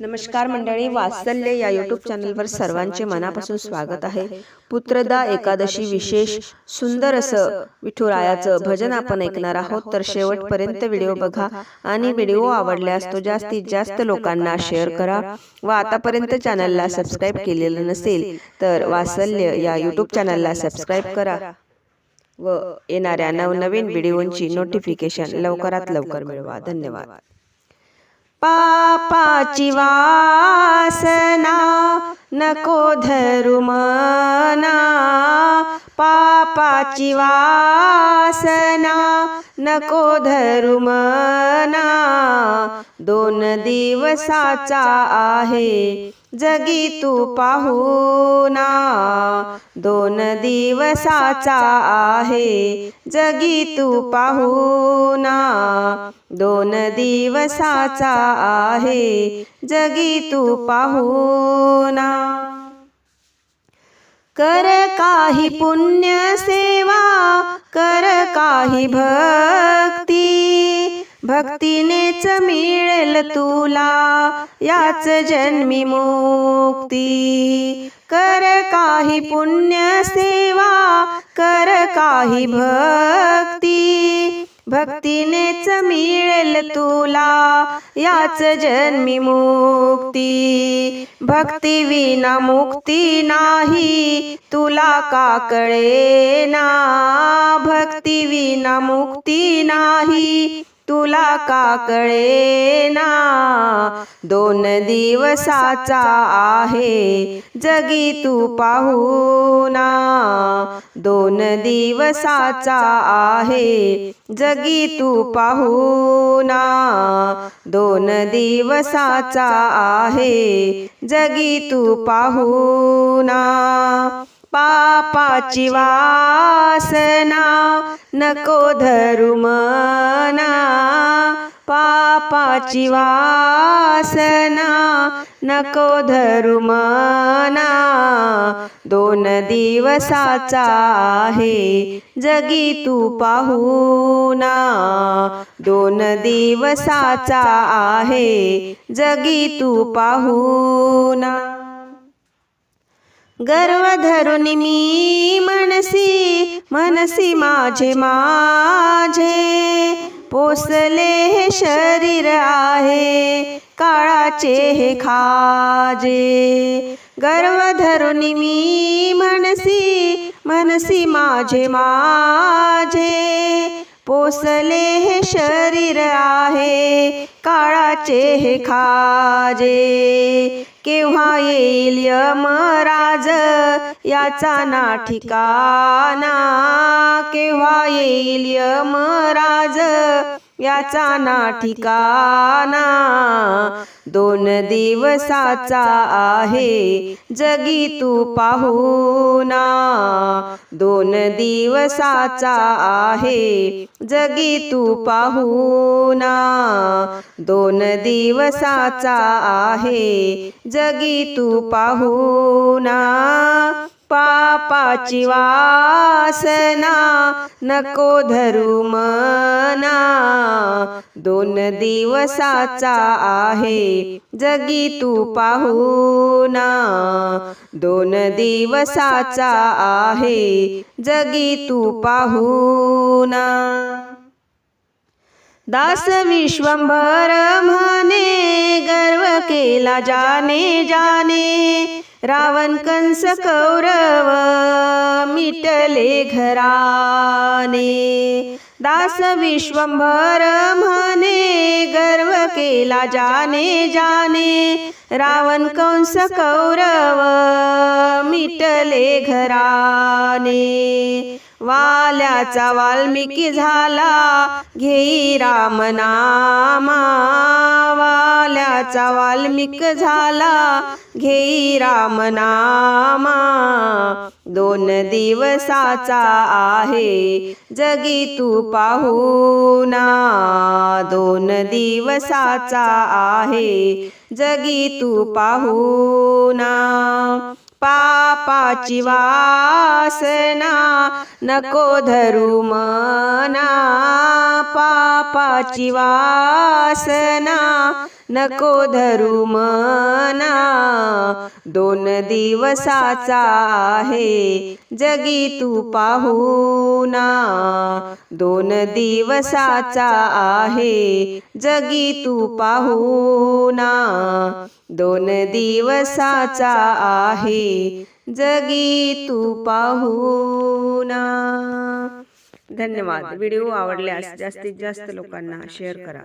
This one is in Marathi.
नमस्कार मंडळी वात्सल्य या यूट्यूब चॅनलवर सर्वांचे मनापासून स्वागत आहे. पुत्रदा एकादशी विशेष सुंदर असं विठुरायाचं भजन आपण ऐकणार आहोत. तर शेवटपर्यंत व्हिडिओ बघा आणि व्हिडिओ आवडल्यास तो जास्तीत जास्त लोकांना शेअर करा. व आतापर्यंत चॅनलला सबस्क्राईब केलेलं नसेल तर वात्सल्य या यूट्यूब चॅनलला सबस्क्राईब करा व येणाऱ्या नवनवीन व्हिडिओंची नोटिफिकेशन लवकरात लवकर मिळवा. धन्यवाद. पापाची वासना नको धरू मना. पापाची वासना नको धरू मना. दोन दिवसाचा आहे जगी तू पाहुना दोन दिवसाचा आहे. जगी तू पाहुना दोन दिवसाचा आहे. जगी तू पाहुना कर काही पुण्य सेवा कर काही भक्ती. भक्तीनेच मिळेल तुला याच जन्मी मुक्ती. कर काही पुण्य सेवा कर काही भक्ती. भक्तीनेच मिळेल तुला याच जन्मी मुक्ती. भक्ती विना मुक्ती नाही तुला का कळेना? भक्ती विना मुक्ती नाही तुला का कळेना? दोन दिवसाचा आहे जगी तू पाहुना. दोन दिवसाचा आहे जगी तू पाहुना. दोन दिवसाचा आहे जगी तू पाहुना. पापाची वासना नको धरू मना. पापाची वासना नको धरू मना. दोन दिवसाचा आहे जगी तू पाहुना. दोन दिवसाचा आहे जगी तू पाहुना. गर्व धरून मी मनसी मनसी माझे माझे. पोसले हे शरीर आहे काळाचे हे खाजे. गर्व धरून मी मनसी मनसी माझे माझे. पोसले हे शरीर आहे काळाचे हे खाजे. केव्हा येईल यमराज? याचा ना ठिकाणा. केव्हा येईल यमराज? याचा ना ठिकाणा. दोन दिवसाचा आहे. जगी तू पाहुना. दोन दिवसाचा आहे. जगी तू पाहुना. दोन दिवसाचा आहे. जगी तू पाहुना. पापाची वासना नको धरू मना. दोन दिवसाचा आहे जगी तू पाहुना. दोन दिवसाचा आहे जगी तू पाहुना. दास विश्वंभर म्हणे गर्व केला जाने जाने. रावण कंस कौरव मिटले घराने दास विश्वंभर म्हणे गर्व केला जाने जाने रावण कंस कौरव मिटले घराने वाल्याचा वाल्मिकी झाला घेई राम झाल्याचा वाल्मिक झाला. घेई राम नामा दोन दिवसाचा आहे. जगी तू पाहुना. दोन दिवसाचा आहे. जगी तू पाहुना. पापाची वासना नको धरू मना. पापाची वासना नको धरू मना. दोन दिवसाचा आहे जगी तू पाहुना. दोन दिवसाचा आहे जगी तू पाहुना. दोन दिवसाचा आहे. जगी तू पाहुना. धन्यवाद. व्हिडिओ आवडल्यास जास्तीत जास्त लोकांना शेअर करा.